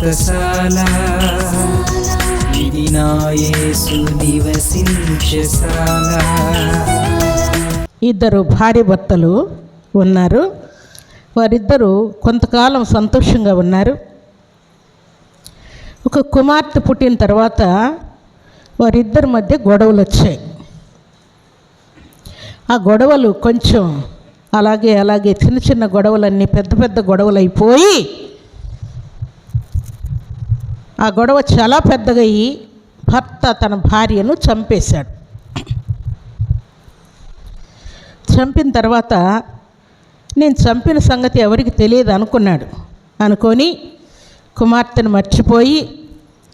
వ్రతశాల ఇది నా యేసు నివసించశాల ఇద్దరు భార్య భర్తలు ఉన్నారు. వారిద్దరూ కొంతకాలం సంతోషంగా ఉన్నారు. ఒక కుమార్తె పుట్టిన తర్వాత వారిద్దరి మధ్య గొడవలు వచ్చాయి. ఆ గొడవలు కొంచెం అలాగే అలాగే చిన్న చిన్న గొడవలన్నీ పెద్ద పెద్ద గొడవలు అయిపోయి ఆ గొడవ చాలా పెద్దగా అయ్యి భర్త తన భార్యను చంపేశాడు. చంపిన తర్వాత నేను చంపిన సంగతి ఎవరికి తెలియదు అనుకున్నాడు. అనుకొని కుమార్తెను మర్చిపోయి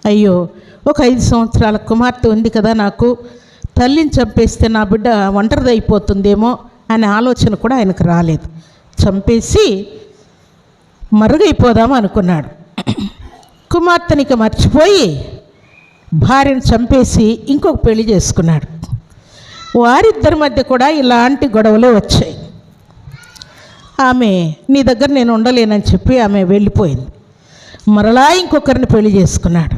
అయ్యో ఒక ఐదు సంవత్సరాల కుమార్తె ఉంది కదా నాకు తల్లిని చంపేస్తే నా బిడ్డ ఒంటరిది అయిపోతుందేమో అనే ఆలోచన కూడా ఆయనకు రాలేదు. చంపేసి మరుగైపోదాం అనుకున్నాడు. కుమార్తెనికి మర్చిపోయి భార్యను చంపేసి ఇంకొక పెళ్ళి చేసుకున్నాడు. వారిద్దరి మధ్య కూడా ఇలాంటి గొడవలు వచ్చాయి. ఆమె నీ దగ్గర నేను ఉండలేనని చెప్పి ఆమె వెళ్ళిపోయింది. మరలా ఇంకొకరిని పెళ్ళి చేసుకున్నాడు.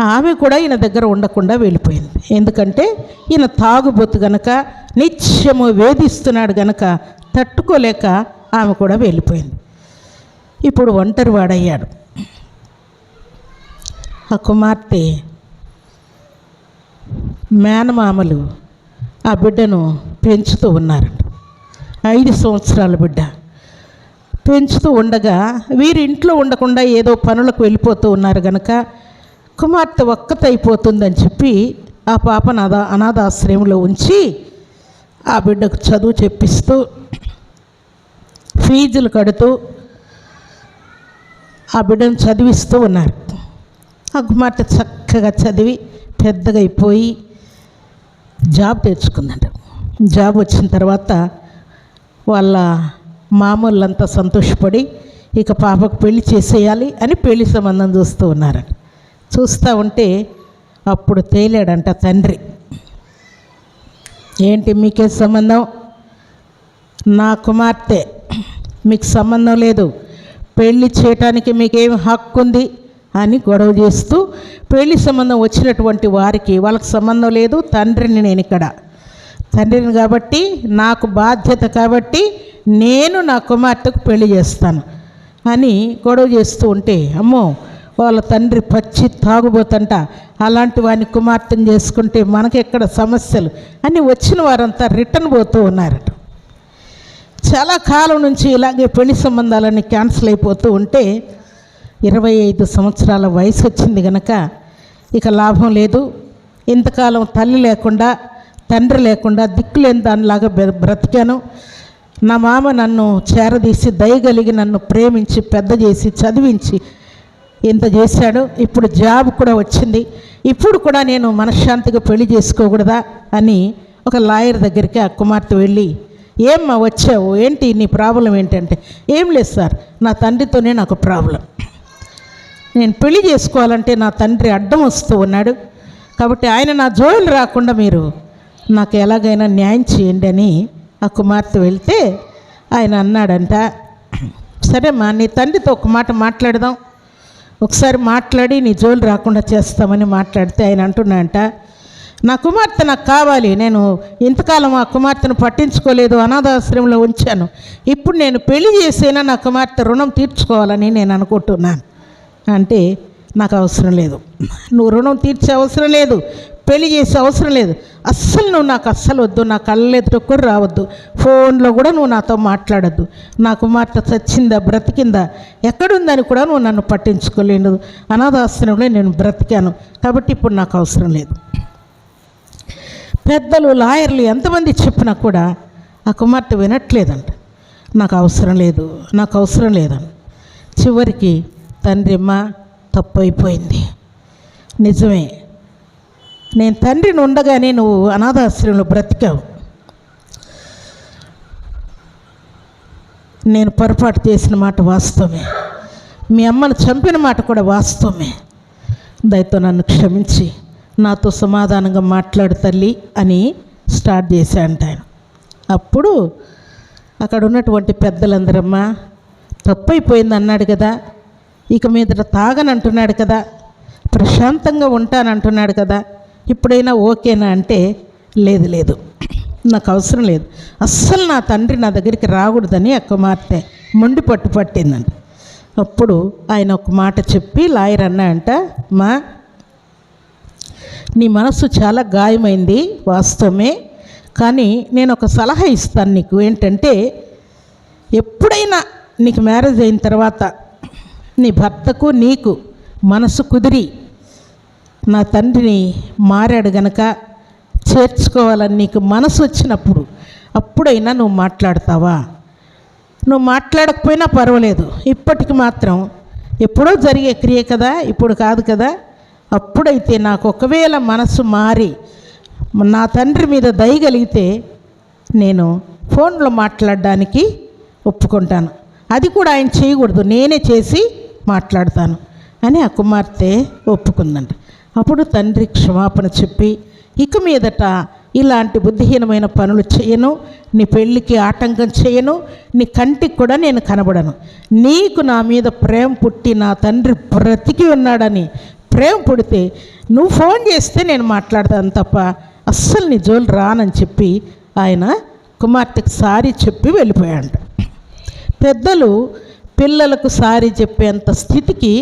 ఆమె కూడా ఈయన దగ్గర ఉండకుండా వెళ్ళిపోయింది. ఎందుకంటే ఈయన తాగుబోతు గనక నిత్యము వేధిస్తున్నాడు గనక తట్టుకోలేక ఆమె కూడా వెళ్ళిపోయింది. ఇప్పుడు ఒంటరి వాడయ్యాడు ఆ కుమార్తె మేనమామలు ఆ బిడ్డను పెంచుతూ ఉన్నారు ఐదు సంవత్సరాల బిడ్డ. పెంచుతూ ఉండగా వీరి ఇంట్లో ఉండకుండా ఏదో పనులకు వెళ్ళిపోతూ ఉన్నారు గనక కుమార్తె ఒక్కతైపోతుందని చెప్పి ఆ పాపను అదా అనాథాశ్రయంలో ఉంచి ఆ బిడ్డకు చదువు చెప్పిస్తూ ఫీజులు కడుతూ ఆ బిడ్డను చదివిస్తూ ఉన్నారు. ఆ కుమార్తె చక్కగా చదివి పెద్దగా అయిపోయి జాబ్ తెచ్చుకుందంట. జాబ్ వచ్చిన తర్వాత వాళ్ళ మామూళ్ళంతా సంతోషపడి ఇక పాపకు పెళ్ళి చేసేయాలి అని పెళ్ళి సంబంధం చూస్తూ ఉన్నారట. చూస్తూ ఉంటే అప్పుడు తేలాడంట తండ్రి. ఏంటి మీకే సంబంధం? నా కుమార్తె మీకు సంబంధం లేదు. పెళ్ళి చేయటానికి మీకేం హక్కు ఉంది అని గొడవ చేస్తూ పెళ్ళి సంబంధం వచ్చినటువంటి వారికి వాళ్ళకి సంబంధం లేదు తండ్రిని నేను ఇక్కడ. తండ్రిని కాబట్టి నాకు బాధ్యత కాబట్టి నేను నా కుమార్తెకు పెళ్ళి చేస్తాను అని గొడవ చేస్తూ ఉంటే అమ్మో వాళ్ళ తండ్రి పచ్చి తాగుబోతంట. అలాంటి వాడిని కుమార్తెను చేసుకుంటే మనకెక్కడ సమస్యలు? అని వచ్చిన వారంతా రిటర్న్ పోతూ ఉన్నారట. చాలా కాలం నుంచి ఇలాగే పెళ్ళి సంబంధాలన్నీ క్యాన్సిల్ అయిపోతూ ఉంటే ఇరవై ఐదు సంవత్సరాల వయసు వచ్చింది గనక ఇక లాభం లేదు. ఇంతకాలం తల్లి లేకుండా తండ్రి లేకుండా దిక్కులేని దానిలాగా బ్రతికాను. నా మామ నన్ను చేరదీసి దయగలిగి నన్ను ప్రేమించి పెద్ద చేసి చదివించి ఇంత చేశాడు. ఇప్పుడు జాబ్ కూడా వచ్చింది. ఇప్పుడు కూడా నేను మనశ్శాంతిగా పెళ్ళి చేసుకోకూడదా అని ఒక లాయర్ దగ్గరికి ఆ కుమార్తె వెళ్ళి ఏమ్మా వచ్చావు? ఏంటి నీ ప్రాబ్లం ఏంటంటే? ఏం లేదు సార్ నా తండ్రితోనే నాకు ప్రాబ్లం. నేను పెళ్ళి చేసుకోవాలంటే నా తండ్రి అడ్డం వస్తూ ఉన్నాడు. కాబట్టి ఆయన నా జోలు రాకుండా మీరు నాకు ఎలాగైనా న్యాయం చేయండి అని ఆ కుమార్తె వెళ్తే ఆయన అన్నాడంట. సరేమ్మా నీ తండ్రితో ఒక మాట మాట్లాడదాం. ఒకసారి మాట్లాడి నీ జోలు రాకుండా చేస్తామని మాట్లాడితే ఆయన అంటున్నాయంట నా కుమార్తె నాకు కావాలి. నేను ఇంతకాలం ఆ కుమార్తెను పట్టించుకోలేదు. అనాథాశ్రమంలో ఉంచాను. ఇప్పుడు నేను పెళ్ళి చేసైనా నా కుమార్తె రుణం తీర్చుకోవాలని నేను అనుకుంటున్నాను. అంటే నాకు అవసరం లేదు. నువ్వు రుణం తీర్చే అవసరం లేదు. పెళ్ళి చేసే అవసరం లేదు. అస్సలు నువ్వు నాకు అస్సలు వద్దు. నా కళ్ళెదుట కూడా రావద్దు. ఫోన్లో కూడా నువ్వు నాతో మాట్లాడద్దు. నా కుమార్తె చచ్చిందా? బ్రతికిందా? ఎక్కడుందని కూడా నువ్వు నన్ను పట్టించుకోలేను. అనాథాశ్రమంలో నేను బ్రతికాను. కాబట్టి ఇప్పుడు నాకు అవసరం లేదు. పెద్దలు లాయర్లు ఎంతమంది చెప్పినా కూడా ఆ కుమార్తె వినట్లేదంట. నాకు అవసరం లేదు. నాకు అవసరం లేదని చివరికి తండ్రి అమ్మా తప్పు అయిపోయింది నిజమే. నేను తండ్రిని ఉండగానే నువ్వు అనాథాశ్రమంలో బ్రతికావు. నేను పొరపాటు చేసిన మాట వాస్తవమే. మీ అమ్మను చంపిన మాట కూడా వాస్తవమే. దయతో నన్ను క్షమించి నాతో సమాధానంగా మాట్లాడు తల్లి అని స్టార్ట్ చేశాడంట ఆయన. అప్పుడు అక్కడ ఉన్నటువంటి పెద్దలందరమ్మా తప్పైపోయింది అన్నాడు కదా ఇక మీదట తాగనంటున్నాడు కదా. ప్రశాంతంగా ఉంటానంటున్నాడు కదా. ఇప్పుడైనా ఓకేనా అంటే లేదు లేదు. నాకు అవసరం లేదు. అస్సలు నా తండ్రి నా దగ్గరికి రాకూడదని ఆ కుమార్తె మొండి పట్టు పట్టిందండి అప్పుడు ఆయన ఒక మాట చెప్పి లాయర్ అన్నాయంట మా నీ మనసు చాలా గాయమైంది వాస్తవమే కానీ నేను ఒక సలహా ఇస్తాను నీకు. ఏంటంటే ఎప్పుడైనా నీకు మ్యారేజ్ అయిన తర్వాత నీ భర్తకు నీకు మనసు కుదిరి నా తండ్రిని మారాడు గనక చేర్చుకోవాలని నీకు మనసు వచ్చినప్పుడు అప్పుడైనా నువ్వు మాట్లాడతావా? నువ్వు మాట్లాడకపోయినా పర్వాలేదు. ఇప్పటికి మాత్రం ఎప్పుడో జరిగే క్రియ కదా ఇప్పుడు కాదు కదా. అప్పుడైతే నాకు ఒకవేళ మనసు మారి నా తండ్రి మీద దయగలిగితే నేను ఫోన్లో మాట్లాడడానికి ఒప్పుకుంటాను. అది కూడా ఆయన చేయకూడదు. నేనే చేసి మాట్లాడతాను అని ఆ కుమార్తె ఒప్పుకుందంట. అప్పుడు తండ్రి క్షమాపణ చెప్పి ఇక మీదట ఇలాంటి బుద్ధిహీనమైన పనులు చేయను నీ పెళ్ళికి ఆటంకం చేయను నీ కంటికి కూడా నేను కనబడను. నీకు నా మీద ప్రేమ పుట్టి నా తండ్రి బ్రతికి ఉన్నాడని ప్రేమ పుడితే నువ్వు ఫోన్ చేస్తే నేను మాట్లాడతాను తప్ప అస్సలు నీ జోలు రానని చెప్పి ఆయన కుమార్తెకి సారీ చెప్పి వెళ్ళిపోయాడు పెద్దలు పిల్లలకు సారీ చెప్పేంత స్థితికి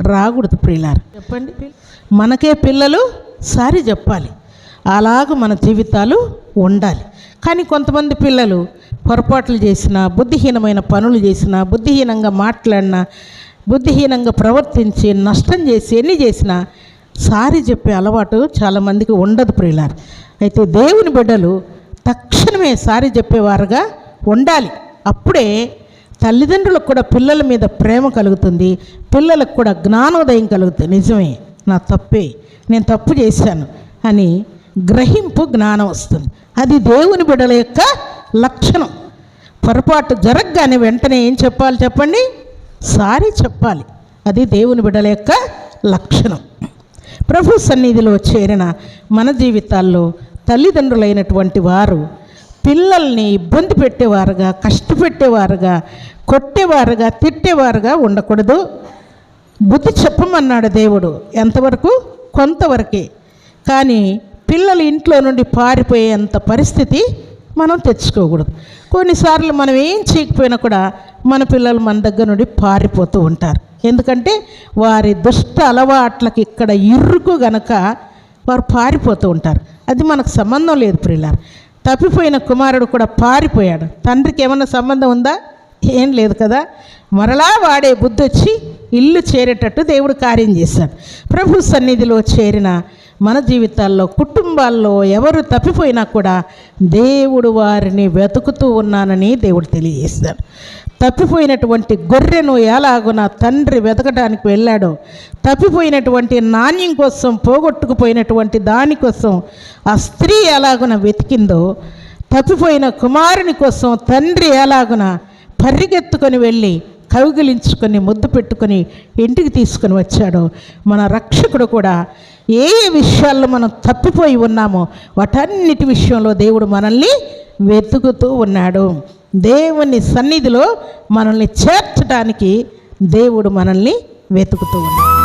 రాకూడదు ప్రియులారు. చెప్పండి మనకే పిల్లలు సారీ చెప్పాలి. అలాగ మన జీవితాలు ఉండాలి. కానీ కొంతమంది పిల్లలు పొరపాట్లు చేసిన బుద్ధిహీనమైన పనులు చేసిన బుద్ధిహీనంగా మాట్లాడినా బుద్ధిహీనంగా ప్రవర్తించి నష్టం చేసి ఎన్ని చేసినా సారీ చెప్పే అలవాటు చాలామందికి ఉండదు ప్రియులారు. అయితే దేవుని బిడ్డలు తక్షణమే సారీ చెప్పేవారుగా ఉండాలి. అప్పుడే తల్లిదండ్రులకు కూడా పిల్లల మీద ప్రేమ కలుగుతుంది పిల్లలకు కూడా జ్ఞానోదయం కలుగుతుంది. నిజమే నా తప్పే నేను తప్పు చేశాను అని గ్రహింపు జ్ఞానం వస్తుంది. అది దేవుని బిడ్డల యొక్క లక్షణం. పొరపాటు జరగగానే వెంటనే ఏం చెప్పాలి చెప్పండి? సారీ చెప్పాలి. అది దేవుని బిడ్డల యొక్క లక్షణం. ప్రభు సన్నిధిలో చేరిన మన జీవితాల్లో తల్లిదండ్రులైనటువంటి వారు పిల్లల్ని ఇబ్బంది పెట్టేవారుగా కష్టపెట్టేవారుగా కొట్టేవారుగా తిట్టేవారుగా ఉండకూడదు. బుద్ధి చెప్పమన్నాడు దేవుడు ఎంతవరకు? కొంతవరకే. కానీ పిల్లలు ఇంట్లో నుండి పారిపోయేంత పరిస్థితి మనం తెచ్చుకోకూడదు. కొన్నిసార్లు మనం ఏం చేయకపోయినా కూడా మన పిల్లలు మన దగ్గర నుండి పారిపోతూ ఉంటారు. ఎందుకంటే వారి దుష్ట అలవాట్లకి ఇక్కడ ఇరుకు గనక వారు పారిపోతూ ఉంటారు. అది మనకు సంబంధం లేదు ప్రియులారు. తప్పిపోయిన కుమారుడు కూడా పారిపోయాడు. తండ్రికి ఏమన్నా సంబంధం ఉందా? ఏం లేదు కదా. మరలా వాడే బుద్ధి వచ్చి ఇల్లు చేరేటట్టు దేవుడు కార్యం చేశాడు. ప్రభు సన్నిధిలో చేరిన మన జీవితాల్లో కుటుంబాల్లో ఎవరు తప్పిపోయినా కూడా దేవుడు వారిని వెతుకుతూ ఉన్నానని దేవుడు తెలియజేస్తాడు. తప్పిపోయినటువంటి గొర్రెను ఎలాగున తండ్రి వెతకడానికి వెళ్ళాడో తప్పిపోయినటువంటి నాణ్యం కోసం పోగొట్టుకుపోయినటువంటి దానికోసం ఆ స్త్రీ ఎలాగున వెతికిందో తప్పిపోయిన కుమారుని కోసం తండ్రి ఎలాగున పరిగెత్తుకొని వెళ్ళి కవిగిలించుకొని ముద్దు పెట్టుకొని ఇంటికి తీసుకొని వచ్చాడో మన రక్షకుడు కూడా ఏ ఏ విషయాల్లో మనం తప్పిపోయి ఉన్నామో వాటన్నిటి విషయంలో దేవుడు మనల్ని వెతుకుతూ ఉన్నాడు. దేవుని సన్నిధిలో మనల్ని చేర్చడానికి దేవుడు మనల్ని వెతుకుతూ ఉన్నాడు.